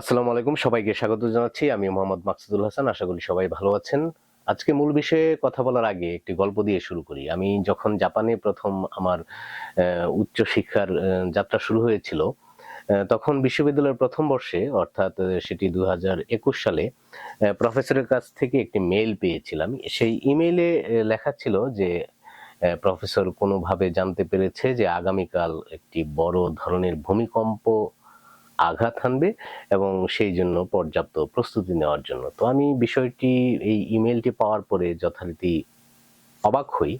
আসসালামু আলাইকুম, সবাইকে স্বাগত জানাচ্ছি। আমি মোহাম্মদ মাকসুদুল হাসান, আশা করি সবাই ভালো আছেন। আজকে মূল বিষয়ে কথা বলার আগে একটি গল্প দিয়ে শুরু করি। আমি যখন জাপানে প্রথম আমার উচ্চ শিক্ষার যাত্রা শুরু হয়েছিল তখন বিশ্ববিদ্যালয়ের প্রথম বর্ষে, অর্থাৎ সেটি দু হাজার একুশ সালে প্রফেসরের কাছ থেকে একটি মেইল পেয়েছিলাম। সেই ইমেইলে লেখা ছিল যে প্রফেসর কোনোভাবে জানতে পেরেছে যে আগামীকাল একটি বড় ধরনের ভূমিকম্প আঘাত হানবে এবং সেই জন্য পর্যাপ্ত প্রস্তুতি নেওয়ার জন্য। তো আমি বিষয়টি, এই ইমেলটি পাওয়ার পরে যথারীতি অবাক হই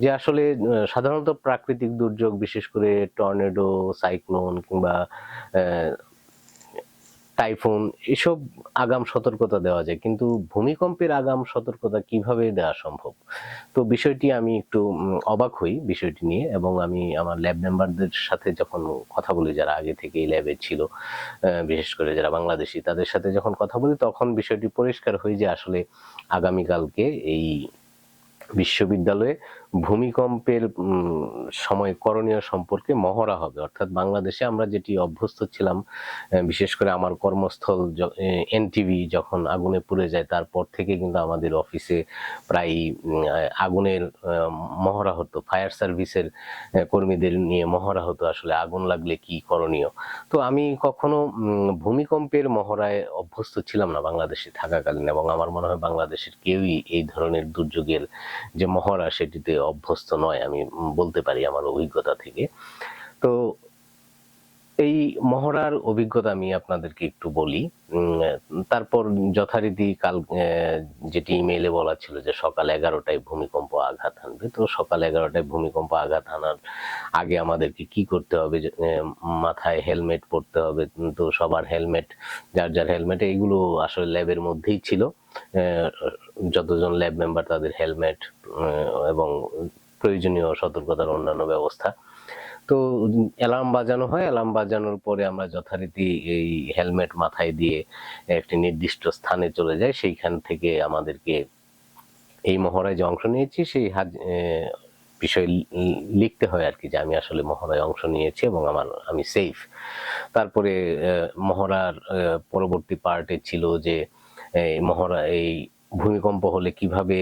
যে আসলে সাধারণত প্রাকৃতিক দুর্যোগ, বিশেষ করে টর্নেডো, সাইক্লোন কিংবা টাইফুন, এসব আগাম সতর্কতা দেওয়া যায়। কিন্তু ভূমিকম্পের আগাম সতর্কতা কীভাবে দেওয়া সম্ভব? তো বিষয়টি আমি একটু অবাক হই বিষয়টি নিয়ে এবং আমি আমার ল্যাব মেম্বারদের সাথে যখন কথা বলি, যারা আগে থেকে এই ল্যাবে ছিল বিশেষ করে যারা বাংলাদেশি, তাদের সাথে যখন কথা বলি, তখন বিষয়টি পরিষ্কার হয় যে আসলে আগামীকালকে এই বিশ্ববিদ্যালয়ে ভূমিকম্পের সময় করণীয় সম্পর্কে মহড়া হবে। অর্থাৎ বাংলাদেশে আমরা যেটি অভ্যস্ত ছিলাম বিশেষ করে আমার কর্মস্থল এনটিভি যখন আগুনে পুড়ে যায়, তারপর থেকে কিন্তু আমাদের অফিসে প্রায় আগুনের মহড়া হতো। ফায়ার সার্ভিসের কর্মীদের নিয়ে মহড়া হতো আসলে আগুন লাগলে কি করণীয়। তো আমি কখনো ভূমিকম্পের মহড়ায় অভ্যস্ত ছিলাম না বাংলাদেশে থাকাকালীন এবং আমার মনে হয় বাংলাদেশের কেউই এই ধরনের দুর্যোগের যে মহড়া সেটিতে অভ্যস্ত নয়, আমি বলতে পারি আমার অভিজ্ঞতা থেকে। তো এই মহড়ার অভিজ্ঞতা আমি আপনাদেরকে একটু বলি। তারপর যথারীতি কাল যেটি ইমেইলে বলা ছিল যে সকাল এগারোটায় ভূমিকম্প আঘাত হানবে তো সকাল এগারোটায় ভূমিকম্প আঘাত হানার আগে আমাদেরকে কি করতে হবে? মাথায় হেলমেট পরতে হবে। তো সবার হেলমেট, যার যার হেলমেট, এইগুলো আসলে ল্যাবের মধ্যেই ছিল। যতজন ল্যাব মেম্বার তাদের হেলমেট এবং প্রয়োজনীয় সতর্কতার অন্যান্য ব্যবস্থা। তো অ্যালার্ম বাজানো হয়। অ্যালার্ম বাজানোর পরে আমরা যথারীতি এই হেলমেট মাথায় দিয়ে একটি নির্দিষ্ট স্থানে চলে যাই। সেইখান থেকে আমাদেরকে এই মহড়ায় যে অংশ নিয়েছি, সেই বিষয় লিখতে হয় আর কি যে আমি আসলে মহড়ায় অংশ নিয়েছি এবং আমার, আমি সেফ তারপরে মহড়ার পরবর্তী পার্টে ছিল যে, এই মহড়া, এই ভূমিকম্প হলে কীভাবে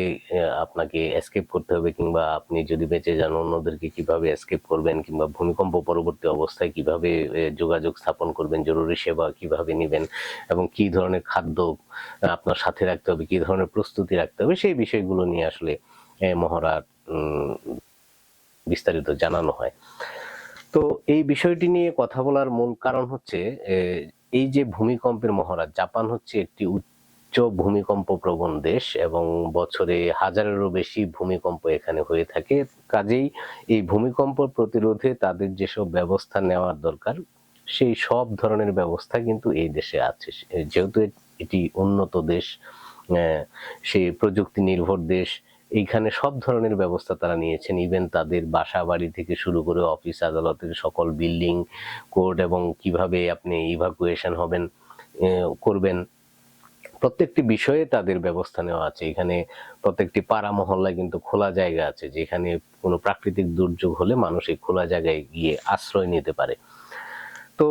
আপনাকে এসকেপ করতে হবে কিংবা আপনি যদি বেঁচে যান অন্যদেরকে কীভাবে এসকেপ করবেন কিংবা ভূমিকম্প পরবর্তী অবস্থায় কীভাবে যোগাযোগ স্থাপন করবেন জরুরি সেবা কীভাবে নেবেন এবং কি ধরনের খাদ্য আপনার সাথে রাখতে হবে কি ধরনের প্রস্তুতি রাখতে হবে সেই বিষয়গুলো নিয়ে আসলে উম, বিস্তারিত জানানো হয়। তো এই বিষয়টি নিয়ে কথা বলার মূল কারণ হচ্ছে এই যে ভূমিকম্পের মহড়া জাপান হচ্ছে একটি ভূমিকম্প প্রবণ দেশ এবং বছরে হাজারেরও বেশি ভূমিকম্প এখানে হয়ে থাকে। কাজেই এই ভূমিকম্প প্রতিরোধে তাদের যেসব ব্যবস্থা নেওয়ার দরকার, সেই সব ধরনের ব্যবস্থা কিন্তু এই দেশে আছে। যেহেতু এটি উন্নত দেশ সেই প্রযুক্তি নির্ভর দেশ, এইখানে সব ধরনের ব্যবস্থা তারা নিয়েছেন। ইভেন তাদের বাসা বাড়ি থেকে শুরু করে অফিস আদালতের সকল বিল্ডিং কোর্ট এবং কীভাবে আপনি ইভাকুয়েশন হবেন করবেন প্রত্যেকটি বিষয়ে তাদের ব্যবস্থা নেওয়া আছে। এখানে প্রত্যেকটি পাড়া মহল্লায় কিন্তু খোলা জায়গা আছে, যেখানে কোনো প্রাকৃতিক দুর্যোগ হলে মানুষ এই খোলা জায়গায় গিয়ে আশ্রয় নিতে পারে। তো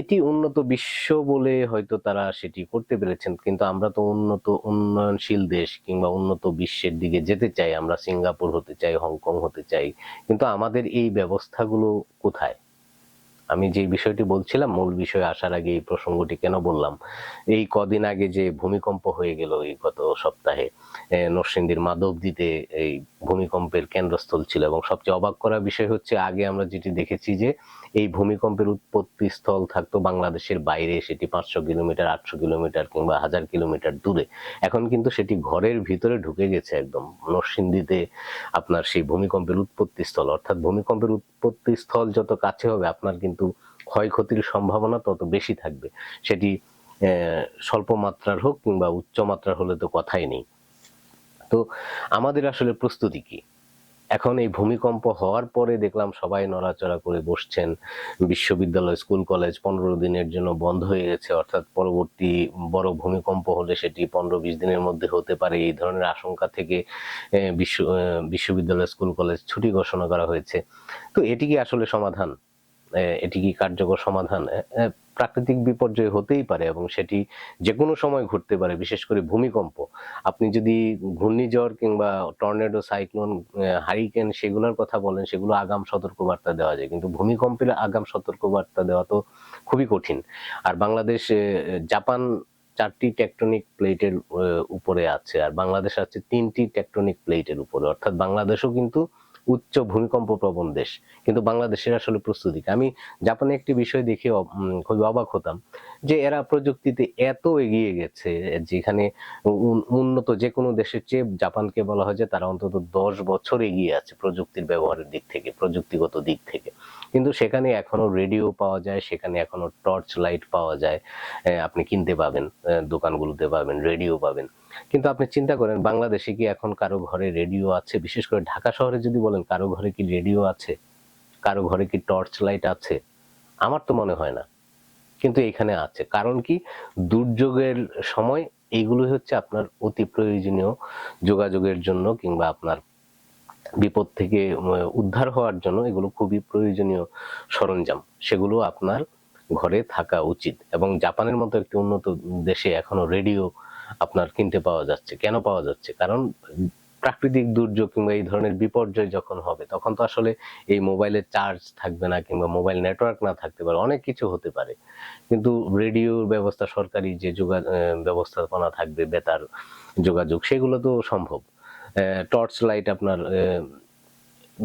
এটি উন্নত বিশ্ব বলে হয়তো তারা সেটি করতে পেরেছেন, কিন্তু আমরা তো উন্নত, উন্নয়নশীল দেশ কিংবা উন্নত বিশ্বের দিকে যেতে চাই, আমরা সিঙ্গাপুর হতে চাই, হংকং হতে চাই, কিন্তু আমাদের এই ব্যবস্থাগুলো কোথায়? আমি যে বিষয়টি বলছিলাম, মূল বিষয়ে আসার আগে এই প্রসঙ্গটি কেন বললাম? এই কদিন আগে যে ভূমিকম্প হয়ে গেল এই গত সপ্তাহে নরসিংদীর মাধবদীতে এই ভূমিকম্পের কেন্দ্রস্থল ছিল এবং সবচেয়ে অবাক করা বিষয় হচ্ছে, আগে আমরা যেটি দেখেছি যে, এই ভূমিকম্পের উৎপত্তি স্থল থাকতো বাংলাদেশের বাইরে, সেটি পাঁচশো কিলোমিটার, আটশো কিলোমিটার কিংবা হাজার কিলোমিটার দূরে। এখন কিন্তু সেটি ঘরের ভিতরে ঢুকে গেছে একদম। নরসিংদীতে আপনার সেই ভূমিকম্পের উৎপত্তি স্থল, অর্থাৎ ভূমিকম্পের উৎপত্তি স্থল যত কাছে হবে, আপনার কিন্তু ক্ষয়ক্ষতির সম্ভাবনা তত বেশি থাকবে। সেটি স্বল্প মাত্রার হোক কিংবা উচ্চ মাত্রার হলে তো কথাই নেই। তো আমাদের আসলে প্রস্তুতি কি? এখন এই ভূমিকম্প হওয়ার পরে দেখলাম সবাই নড়াচড়া করে বসছেন। বিশ্ববিদ্যালয়, স্কুল, কলেজ পনেরো দিনের জন্য বন্ধ হয়ে গেছে। অর্থাৎ পরবর্তী বড় ভূমিকম্প হলে সেটি পনেরো বিশ দিনের মধ্যে হতে পারে। এই ধরনের আশঙ্কা থেকে বিশ্ব বিশ্ববিদ্যালয়, স্কুল, কলেজ ছুটি ঘোষণা করা হয়েছে। তো এটি কি আসলে সমাধান? এটি কি কার্যকর সমাধান? প্রাকৃতিক বিপর্যয় হতেই পারে এবং সেটি যে কোনো সময় ঘটতে পারে, বিশেষ করে ভূমিকম্প। আপনি যদি ঘূর্ণিঝড় কিংবা টর্নেডো, সাইক্লোন হারিকেন সেগুলোর কথা বলেন, সেগুলো আগাম সতর্কবার্তা দেওয়া যায়। কিন্তু ভূমিকম্পের আগাম সতর্কবার্তা দেওয়া তো খুবই কঠিন। আর বাংলাদেশ জাপান চারটি টেকটনিক প্লেটের উপরে আছে। আর বাংলাদেশ আছে তিনটি টেকটনিক প্লেটের উপরে। অর্থাৎ বাংলাদেশও কিন্তু উচ্চ ভূমিকম্প প্রবণ দেশ। কিন্তু বাংলাদেশের আসলে প্রস্তুতি আমি জাপানে একটি বিষয় দেখে খুবই অবাক হতাম যে এরা প্রযুক্তিতে এত এগিয়ে গেছে যেখানে উন্নত যে কোনো দেশের চেয়ে জাপানকে বলা হয় যে তারা অন্তত দশ বছর এগিয়ে আছে প্রযুক্তির ব্যবহারের দিক থেকে, প্রযুক্তিগত দিক থেকে। কিন্তু সেখানে এখনও রেডিও পাওয়া যায়, সেখানে এখনও টর্চ লাইট পাওয়া যায় আপনি কিনতে পাবেন দোকানগুলোতে পাবেন, রেডিও পাবেন। কিন্তু আপনি চিন্তা করেন, বাংলাদেশে কি এখন কারও ঘরে রেডিও আছে? বিশেষ করে ঢাকা শহরে যদি বলেন, কারও ঘরে কি রেডিও আছে? কারও ঘরে কি টর্চ লাইট আছে? আমার তো মনে হয় না। কিন্তু এখানে আছে। কারণ কি? দুর্যোগের সময় এইগুলো হচ্ছে আপনার অতি প্রয়োজনীয় যোগাযোগের জন্য কিংবা আপনার বিপদ থেকে উদ্ধার হওয়ার জন্য এগুলো খুবই প্রয়োজনীয় সরঞ্জাম। সেগুলো আপনার ঘরে থাকা উচিত। এবং জাপানের মতো একটি উন্নত দেশে এখনও রেডিও আপনার কিনতে পাওয়া যাচ্ছে, কেন পাওয়া যাচ্ছে? কারণ প্রাকৃতিক দুর্যোগ কিংবা এই ধরনের বিপর্যয় যখন হবে, তখন তো আসলে এই মোবাইলের চার্জ থাকবে না কিংবা মোবাইল নেটওয়ার্ক না থাকতে পারে, অনেক কিছু হতে পারে। কিন্তু রেডিওর ব্যবস্থা, সরকারি যে যোগা ব্যবস্থাপনা থাকবে, বেতার যোগাযোগ, সেগুলো তো সম্ভব। টর্চ লাইট আপনার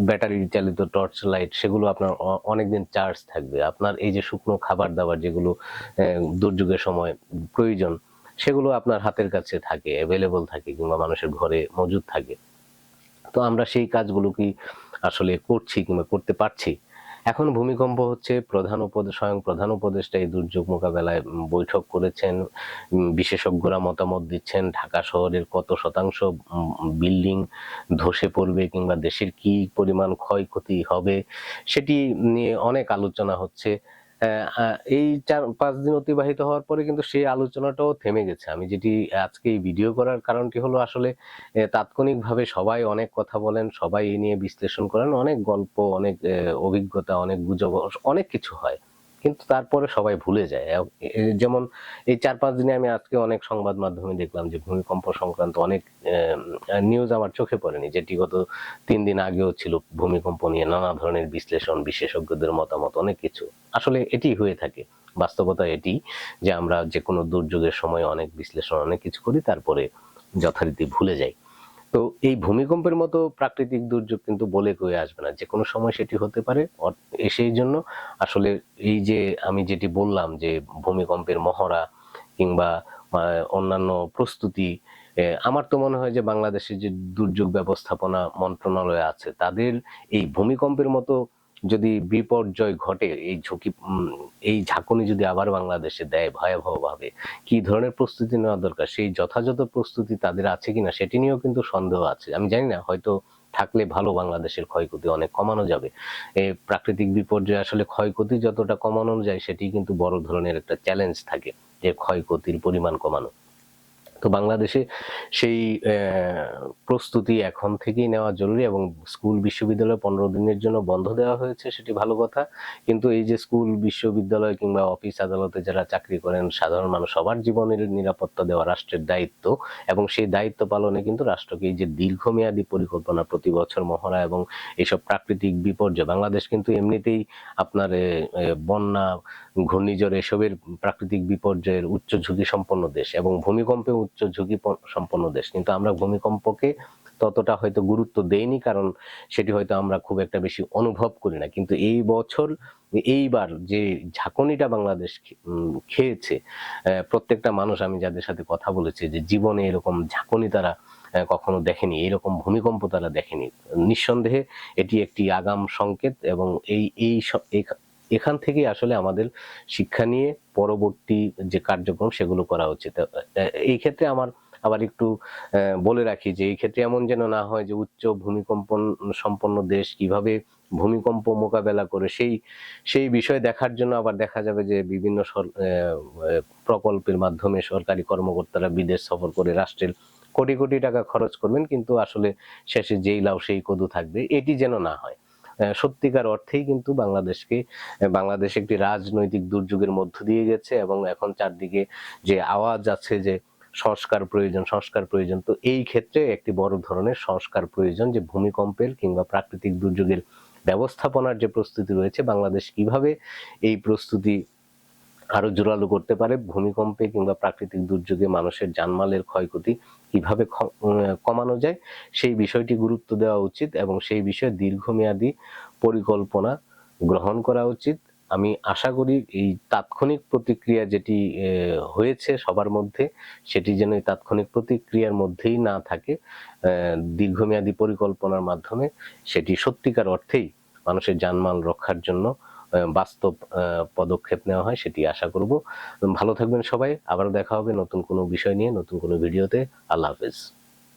ব্যাটারি চালিত টর্চ লাইট, সেগুলো আপনার অনেকদিন চার্জ থাকবে। আপনার এই যে শুকনো খাবার দাবার যেগুলো দুর্যোগের সময় প্রয়োজন সেগুলো আপনার হাতের কাছে থাকে অ্যাভেলেবল থাকে কিংবা মানুষের ঘরে মজুদ থাকে। তো আমরা সেই কাজগুলো কি আসলে করছি কিংবা করতে পারছি? এখন ভূমিকম্প হচ্ছে, প্রধান উপদেশ স্বয়ং প্রধান উপদেষ্টা এই দুর্যোগ মোকাবেলায় বৈঠক করেছেন বিশেষজ্ঞরা মতামত দিচ্ছেন, ঢাকা শহরের কত শতাংশ বিল্ডিং ধসে পড়বে কিংবা দেশের কি পরিমাণ ক্ষয়ক্ষতি হবে, সেটি নিয়ে অনেক আলোচনা হচ্ছে। এই চার পাঁচ দিন অতিবাহিত হওয়ার পরে কিন্তু সেই আলোচনাটাও থেমে গেছে। আমি যেটি আজকে এই ভিডিও করার কারণটি হলো আসলে তাৎক্ষণিকভাবে সবাই অনেক কথা বলেন, সবাই এই নিয়ে বিশ্লেষণ করেন, অনেক গল্প, অনেক অভিজ্ঞতা, অনেক গুজব অনেক কিছু হয়। কিন্তু তারপরে সবাই ভুলে যায়। যেমন এই চার পাঁচ দিনে আমি আজকে অনেক সংবাদ মাধ্যমে দেখলাম যে ভূমিকম্প সংক্রান্ত অনেক নিউজ আমার চোখে পড়েনি যেটি গত তিন দিন আগেও ছিল ভূমিকম্প নিয়ে নানা ধরনের বিশ্লেষণ, বিশেষজ্ঞদের মতামত, অনেক কিছু। আসলে এটি হয়ে থাকে। বাস্তবতা এটি যে আমরা যে কোনো দুর্যোগের সময় অনেক বিশ্লেষণ, অনেক কিছু করি, তারপরে যথারীতি ভুলে যাই। তো এই ভূমিকম্পের মতো প্রাকৃতিক দুর্যোগ কিন্তু বলে কয়ে আসবে না। যে কোনো সময় সেটি হতে পারে সেই জন্য আসলে এই যে আমি যেটি বললাম যে ভূমিকম্পের মহড়া কিংবা অন্যান্য প্রস্তুতি আমার তো মনে হয় যে বাংলাদেশের যে দুর্যোগ ব্যবস্থাপনা মন্ত্রণালয় আছে, তাদের এই ভূমিকম্পের মতো যদি বিপর্যয় ঘটে, এই ঝুঁকি এই ঝাঁকুনি যদি আবার বাংলাদেশে দেয় ভয়াবহভাবে, কি ধরনের প্রস্তুতি নেওয়া দরকার? সেই যথাযথ প্রস্তুতি তাদের আছে কিনা সেটি নিয়েও কিন্তু সন্দেহ আছে। আমি জানি না, হয়তো থাকলে ভালো বাংলাদেশের ক্ষয়ক্ষতি অনেক কমানো যাবে। এই প্রাকৃতিক বিপর্যয় আসলে ক্ষয়ক্ষতি যতটা কমানো যায়, সেটি কিন্তু বড় ধরনের একটা চ্যালেঞ্জ থাকে, যে ক্ষয়ক্ষতির পরিমাণ কমানো। তো বাংলাদেশে সেই প্রস্তুতি এখন থেকেই নেওয়া জরুরি এবং স্কুল বিশ্ববিদ্যালয় পনেরো দিনের জন্য বন্ধ দেওয়া হয়েছে, সেটি ভালো কথা। কিন্তু এই যে স্কুল বিশ্ববিদ্যালয় কিংবা অফিস আদালতে যারা চাকরি করেন, সাধারণ মানুষ, সবার জীবনের নিরাপত্তা দেওয়া রাষ্ট্রের দায়িত্ব এবং সেই দায়িত্ব পালনে কিন্তু রাষ্ট্রকে এই যে দীর্ঘমেয়াদী পরিকল্পনা প্রতি বছর মহড়া এবং এইসব প্রাকৃতিক বিপর্যয়, বাংলাদেশ কিন্তু এমনিতেই আপনার বন্যা, ঘূর্ণিঝড়, এসবের প্রাকৃতিক বিপর্যয়ের উচ্চ ঝুঁকি সম্পন্ন দেশ এবং ভূমিকম্পে উচ্চ ঝুঁকি সম্পন্ন দেশ। কিন্তু আমরা ভূমিকম্পকে ততটা হয়তো গুরুত্ব দেইনি, কারণ সেটি হয়তো আমরা খুব একটা বেশি অনুভব করি না। কিন্তু এই বছর, এইবার যে ঝাঁকুনিটা বাংলাদেশ খেয়েছে প্রত্যেকটা মানুষ, আমি যাদের সাথে কথা বলেছি, যে জীবনে এরকম ঝাঁকুনি তারা কখনো দেখেনি এরকম ভূমিকম্প তারা দেখেনি। নিঃসন্দেহে এটি একটি আগাম সংকেত এবং এই এই- এখান থেকে আসলে আমাদের শিক্ষা নিয়ে পরবর্তী যে কার্যক্রম সেগুলো করা উচিত। এই ক্ষেত্রে আমার আবার একটু বলে রাখি যে এই ক্ষেত্রে এমন যেন না হয় যে উচ্চ ভূমিকম্প সম্পন্ন দেশ কীভাবে ভূমিকম্প মোকাবেলা করে সেই সেই বিষয় দেখার জন্য আবার দেখা যাবে যে বিভিন্ন প্রকল্পের মাধ্যমে সরকারি কর্মকর্তারা বিদেশ সফর করে রাষ্ট্রের কোটি কোটি টাকা খরচ করবেন, কিন্তু আসলে শেষে যেই লাউ সেই কদু থাকবে, এটি যেন না হয়। সত্যিকার অর্থেই কিন্তু বাংলাদেশকে বাংলাদেশ একটি রাজনৈতিক দুর্যোগের মধ্য দিয়ে গেছে এবং এখন চারদিকে যে আওয়াজ আছে যে সংস্কার প্রয়োজন সংস্কার প্রয়োজন, তো এই ক্ষেত্রে একটি বড় ধরনের সংস্কার প্রয়োজন যে ভূমিকম্পের কিংবা প্রাকৃতিক দুর্যোগের ব্যবস্থাপনার যে প্রস্তুতি রয়েছে, বাংলাদেশ কীভাবে এই প্রস্তুতি আরও জোরালো করতে পারে ভূমিকম্পে কিংবা প্রাকৃতিক দুর্যোগে মানুষের জানমালের ক্ষয়ক্ষতি কীভাবে কমানো যায়, সেই বিষয়টি গুরুত্ব দেওয়া উচিত এবং সেই বিষয়ে দীর্ঘমেয়াদী পরিকল্পনা গ্রহণ করা উচিত। আমি আশা করি এই তাৎক্ষণিক প্রতিক্রিয়া যেটি হয়েছে সবার মধ্যে, সেটি যেন এই তাৎক্ষণিক প্রতিক্রিয়ার মধ্যেই না থাকে দীর্ঘমেয়াদী পরিকল্পনার মাধ্যমে, সেটি সত্যিকার অর্থেই মানুষের জানমাল রক্ষার জন্য বাস্তব পদক্ষেপ নেওয়া হয়, সেটি আশা করব। ভালো থাকবেন সবাই। আবার দেখা হবে নতুন কোনো বিষয় নিয়ে, নতুন কোনো ভিডিওতে। আল্লাহ হাফেজ।